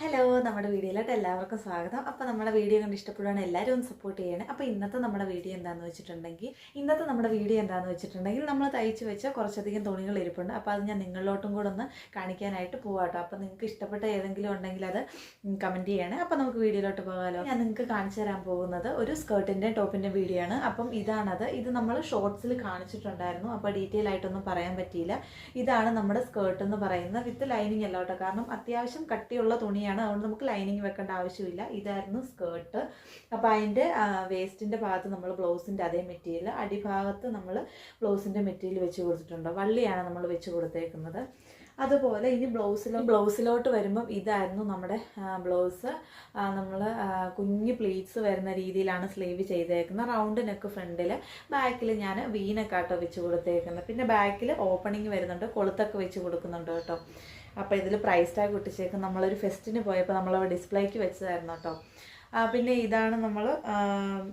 Hello നമ്മുടെ വീഡിയോയിലോട്ട് എല്ലാവർക്കും സ്വാഗതം. അപ്പോൾ നമ്മുടെ വീഡിയോ കണ്ട് ഇഷ്ടപ്പെടുവാണ് എല്ലാവരും ഒന്ന് സപ്പോർട്ട് ചെയ്യണം. അപ്പോൾ ഇന്നത്തെ നമ്മുടെ വീഡിയോ എന്താണെന്ന് വെച്ചിട്ടുണ്ടെങ്കിൽ ഇന്നത്തെ നമ്മുടെ വീഡിയോ എന്താണെന്ന് വെച്ചിട്ടുണ്ടെങ്കിൽ നമ്മൾ തയ്ച്ച് വെച്ച കുറച്ചധികം തുണികൾ ഇരിപ്പുണ്ട്. അപ്പോൾ അത് ഞാൻ നിങ്ങളിലോട്ടും കൂടെ ഒന്ന് കാണിക്കാനായിട്ട് പോവാട്ടോ. അപ്പോൾ നിങ്ങൾക്ക് ഇഷ്ടപ്പെട്ട ഏതെങ്കിലും ഉണ്ടെങ്കിൽ അത് കമന്റ് ചെയ്യണേ. അപ്പോൾ നമുക്ക് വീഡിയോയിലോട്ട് പോകാമല്ലോ ഞാൻ നിങ്ങൾക്ക് കാണിച്ചു തരാൻ പോകുന്നത് ഒരു സ്കേർട്ടിന്റെ ടോപ്പിന്റെ വീഡിയോ ആണ്. അപ്പം ഇതാണത്. ഇത് നമ്മൾ ഷോർട്സിൽ കാണിച്ചിട്ടുണ്ടായിരുന്നു. അപ്പോൾ ഡീറ്റെയിൽ ആയിട്ടൊന്നും പറയാൻ പറ്റിയില്ല. ഇതാണ് നമ്മുടെ സ്കേർട്ട് എന്ന് പറയുന്നത്. വിത്ത് ലൈനിങ് അല്ലോട്ടോ കാരണം അത്യാവശ്യം കട്ടിയുള്ള തുണിയാണ് അതുകൊണ്ട് നമുക്ക് ലൈനിങ് വെക്കേണ്ട ആവശ്യമില്ല. ഇതായിരുന്നു സ്കേർട്ട് അപ്പോൾ അതിന്റെ വേസ്റ്റിന്റെ ഭാഗത്ത് നമ്മൾ ബ്ലൗസിന്റെ അതേ മെറ്റീരിയൽ അടിഭാഗത്ത് നമ്മൾ ബ്ലൗസിന്റെ മെറ്റീരിയൽ വെച്ച് കൊടുത്തിട്ടുണ്ട്. വള്ളിയാണ് നമ്മൾ വെച്ച് കൊടുത്തേക്കുന്നത്. അതുപോലെ ഇനി ബ്ലൗസിലോ ബ്ലൗസിലോട്ട് വരുമ്പം ഇതായിരുന്നു നമ്മുടെ ബ്ലൗസ് നമ്മൾ കുഞ്ഞ് പ്ലീറ്റ്സ് വരുന്ന രീതിയിലാണ് സ്ലീവ് ചെയ്തേക്കുന്നത്. റൗണ്ട് നെക്ക് ഫ്രണ്ടിൽ ബാക്കിൽ ഞാൻ വീനക്കാട്ടോ വെച്ച് കൊടുത്തേക്കുന്നത്. പിന്നെ ബാക്കിൽ ഓപ്പണിങ് വരുന്നുണ്ട്. കൊളുത്തൊക്കെ വെച്ച് കൊടുക്കുന്നുണ്ട് കേട്ടോ. അപ്പോൾ ഇതിൽ പ്രൈസ് ടാഗ് ഒട്ടിച്ചേക്കും നമ്മളൊരു ഫെസ്റ്റിന് പോയപ്പോൾ നമ്മളവിടെ ഡിസ്പ്ലേക്ക് വെച്ചതായിരുന്നു കേട്ടോ പിന്നെ ഇതാണ് നമ്മൾ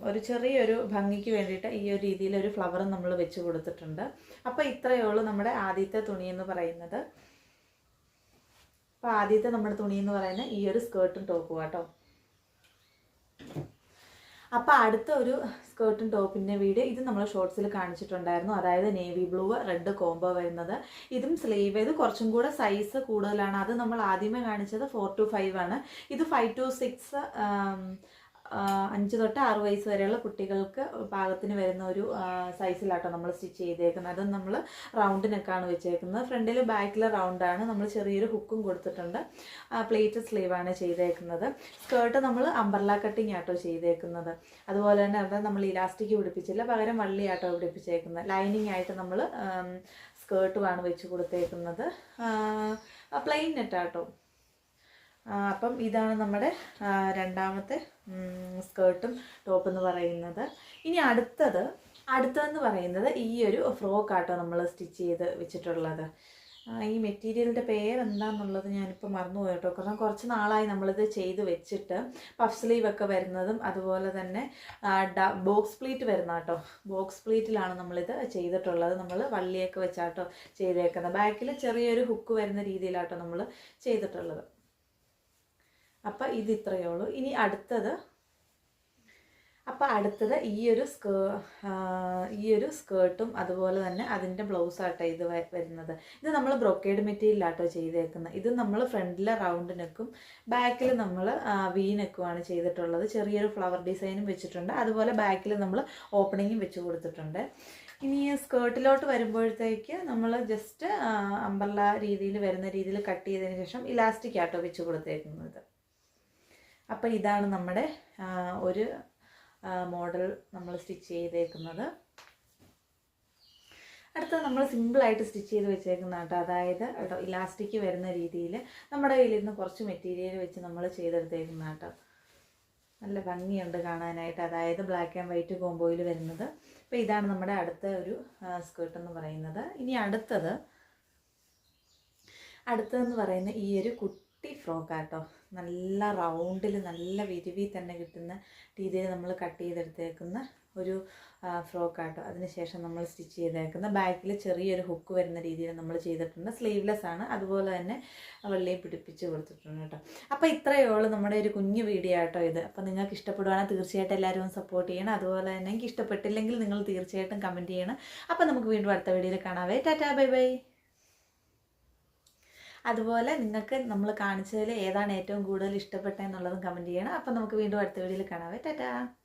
ഒരു ചെറിയൊരു ഭംഗിക്ക് വേണ്ടിയിട്ട് ഈ ഒരു രീതിയിൽ ഒരു ഫ്ലവറും നമ്മൾ വെച്ച് കൊടുത്തിട്ടുണ്ട്. അപ്പോൾ ഇത്രയേ ഉള്ളൂ നമ്മുടെ ആദ്യത്തെ തുണി എന്ന് പറയുന്നത്. അപ്പോൾ ആദ്യത്തെ നമ്മുടെ തുണി എന്ന് പറയുന്നത് ഈ ഒരു സ്കേർട്ടും ടോപ്പും കേട്ടോ അപ്പോൾ അടുത്ത ഒരു സ്കേർട്ടും ടോപ്പിന്റെ വീഡിയോ ഇത് നമ്മൾ ഷോർട്സിൽ കാണിച്ചിട്ടുണ്ടായിരുന്നു. അതായത് നേവി ബ്ലൂ റെഡ് കോംബോ വരുന്നത്. ഇതും സ്ലീവ് ഇത് കുറച്ചും കൂടെ സൈസ് കൂടുതലാണ്. അത് നമ്മൾ ആദ്യമേ കാണിച്ചത് ഫോർ ടു ഫൈവ് ആണ്. ഇത് ഫൈവ് ടു സിക്സ് അഞ്ച് തൊട്ട് ആറ് വയസ്സ് വരെയുള്ള കുട്ടികൾക്ക് പാകത്തിന് വരുന്ന ഒരു സൈസിലാട്ടോ നമ്മൾ സ്റ്റിച്ച് ചെയ്തേക്കുന്നത്. അതും നമ്മൾ റൗണ്ട് നെക്കാണ് വെച്ചേക്കുന്നത്. ഫ്രണ്ടിൽ ബാക്കിൽ റൗണ്ടാണ്. നമ്മൾ ചെറിയൊരു ഹുക്കും കൊടുത്തിട്ടുണ്ട്. പ്ലേറ്റ് സ്ലീവാണ് ചെയ്തേക്കുന്നത്. സ്കേർട്ട് നമ്മൾ അമ്പർല കട്ടിങ് ആട്ടോ ചെയ്തേക്കുന്നത്. അതുപോലെ തന്നെ അവിടെ നമ്മൾ ഇലാസ്റ്റിക് പിടിപ്പിച്ചില്ല. പകരം വള്ളി ആട്ടോ പിടിപ്പിച്ചേക്കുന്നത്. ലൈനിങ് ആയിട്ട് നമ്മൾ സ്കേർട്ടുമാണ് വെച്ച് കൊടുത്തേക്കുന്നത്. പ്ലെയിൻ നെറ്റാട്ടോ. അപ്പം ഇതാണ് നമ്മുടെ രണ്ടാമത്തെ സ്കേർട്ടും ടോപ്പ് എന്ന് പറയുന്നത്. ഇനി അടുത്തത് അടുത്തതെന്ന് പറയുന്നത് ഈ ഒരു ഫ്രോക്ക് ആട്ടോ നമ്മൾ സ്റ്റിച്ച് ചെയ്ത് വെച്ചിട്ടുള്ളത്. ഈ മെറ്റീരിയലിന്റെ പേരെന്താണെന്നുള്ളത് ഞാനിപ്പോൾ മറന്നുപോയി കേട്ടോ. കാരണം കുറച്ച് നാളായി നമ്മളിത് ചെയ്ത് വെച്ചിട്ട് പഫ് സ്ലീവ് ഒക്കെ വരുന്നതും അതുപോലെ തന്നെ ബോക്സ് പ്ലീറ്റ് വരുന്ന കേട്ടോ. ബോക്സ് പ്ലീറ്റിലാണ് നമ്മളിത് ചെയ്തിട്ടുള്ളത്. നമ്മൾ വള്ളിയൊക്കെ വെച്ചാട്ടോ ചെയ്തേക്കുന്നത്. ബാക്കിൽ ചെറിയൊരു ഹുക്ക് വരുന്ന രീതിയിലാട്ടോ നമ്മൾ ചെയ്തിട്ടുള്ളത്. അപ്പം ഇത് ഇത്രയേ ഉള്ളൂ ഇനി അടുത്തത് അപ്പം അടുത്തത് ഈ ഒരു സ്കേ ഈ ഒരു സ്കേർട്ടും അതുപോലെ തന്നെ അതിന്റെ ബ്ലൗസാട്ടോ ഇത് വരുന്നത്. ഇത് നമ്മൾ ബ്രൊക്കേഡ് മെറ്റീരിയലാട്ടോ ചെയ്തേക്കുന്നത് ഇത് നമ്മൾ ഫ്രണ്ടിൽ റൗണ്ട് നെക്കും ബാക്കിൽ നമ്മൾ വി നെക്കുമാണ് ചെയ്തിട്ടുള്ളത്. ചെറിയൊരു ഫ്ലവർ ഡിസൈനും വെച്ചിട്ടുണ്ട്. അതുപോലെ ബാക്കിൽ നമ്മൾ ഓപ്പണിങ്ങും വെച്ച് കൊടുത്തിട്ടുണ്ട്. ഇനി സ്കേർട്ടിലോട്ട് വരുമ്പോഴത്തേക്ക് നമ്മൾ ജസ്റ്റ് അമ്പർല രീതിയിൽ വരുന്ന രീതിയിൽ കട്ട് ചെയ്തതിന് ശേഷം ഇലാസ്റ്റിക് ആട്ടോ വെച്ച് കൊടുത്തേക്കുന്നത്. അപ്പോൾ ഇതാണ് നമ്മുടെ ഒരു മോഡൽ നമ്മൾ സ്റ്റിച്ച് ചെയ്തേക്കുന്നത്. അടുത്ത നമ്മൾ സിമ്പിളായിട്ട് സ്റ്റിച്ച് ചെയ്ത് വെച്ചേക്കുന്ന കേട്ടോ. അതായത് കേട്ടോ ഇലാസ്റ്റിക് വരുന്ന രീതിയിൽ നമ്മുടെ കയ്യിൽ നിന്ന് കുറച്ച് മെറ്റീരിയൽ വെച്ച് നമ്മൾ ചെയ്തെടുത്തേക്കുന്ന കേട്ടോ. നല്ല ഭംഗിയുണ്ട് കാണാനായിട്ട്. അതായത് ബ്ലാക്ക് ആൻഡ് വൈറ്റ് കോംബോയിൽ വരുന്നത്. അപ്പോൾ ഇതാണ് നമ്മുടെ അടുത്ത ഒരു സ്കേർട്ട് എന്ന് പറയുന്നത്. ഇനി അടുത്തത് അടുത്തതെന്ന് പറയുന്ന ഈ ഒരു കുട്ടി ഫ്രോക്ക് ആട്ടോ നല്ല റൗണ്ടിൽ നല്ല വിരിവി തന്നെ കിട്ടുന്ന രീതിയിൽ നമ്മൾ കട്ട് ചെയ്തെടുത്തേക്കുന്ന ഒരു ഫ്രോക്കാട്ടോ. അതിനുശേഷം നമ്മൾ സ്റ്റിച്ച് ചെയ്തേക്കുന്ന ബാക്കിൽ ചെറിയൊരു ഹുക്ക് വരുന്ന രീതിയിൽ നമ്മൾ ചെയ്തിട്ടുണ്ട്. സ്ലീവ്ലെസ് ആണ്. അതുപോലെ തന്നെ വെള്ളിയും പിടിപ്പിച്ച് കൊടുത്തിട്ടുണ്ട് കേട്ടോ. അപ്പോൾ ഇത്രയേ ഉള്ളൂ നമ്മുടെ ഒരു കുഞ്ഞു വീഡിയോ ആട്ടോ ഇത്. അപ്പോൾ നിങ്ങൾക്ക് ഇഷ്ടപ്പെടുവാണെങ്കിൽ തീർച്ചയായിട്ടും എല്ലാവരും സപ്പോർട്ട് ചെയ്യണം. അതുപോലെ തന്നെ എനിക്ക് ഇഷ്ടപ്പെട്ടില്ലെങ്കിൽ നിങ്ങൾ തീർച്ചയായിട്ടും കമന്റ് ചെയ്യണം. അപ്പോൾ നമുക്ക് വീണ്ടും അടുത്ത വീഡിയോയിൽ കാണാവേ. Tata bye bye. അതുപോലെ നിങ്ങൾക്ക് നമ്മൾ കാണിച്ചതിൽ ഏതാണ് ഏറ്റവും കൂടുതൽ ഇഷ്ടപ്പെട്ടതെന്നുള്ളതും കമന്റ് ചെയ്യണം. അപ്പോൾ നമുക്ക് വീണ്ടും അടുത്ത വീഡിയോയിൽ കാണാം. ടാറ്റാ.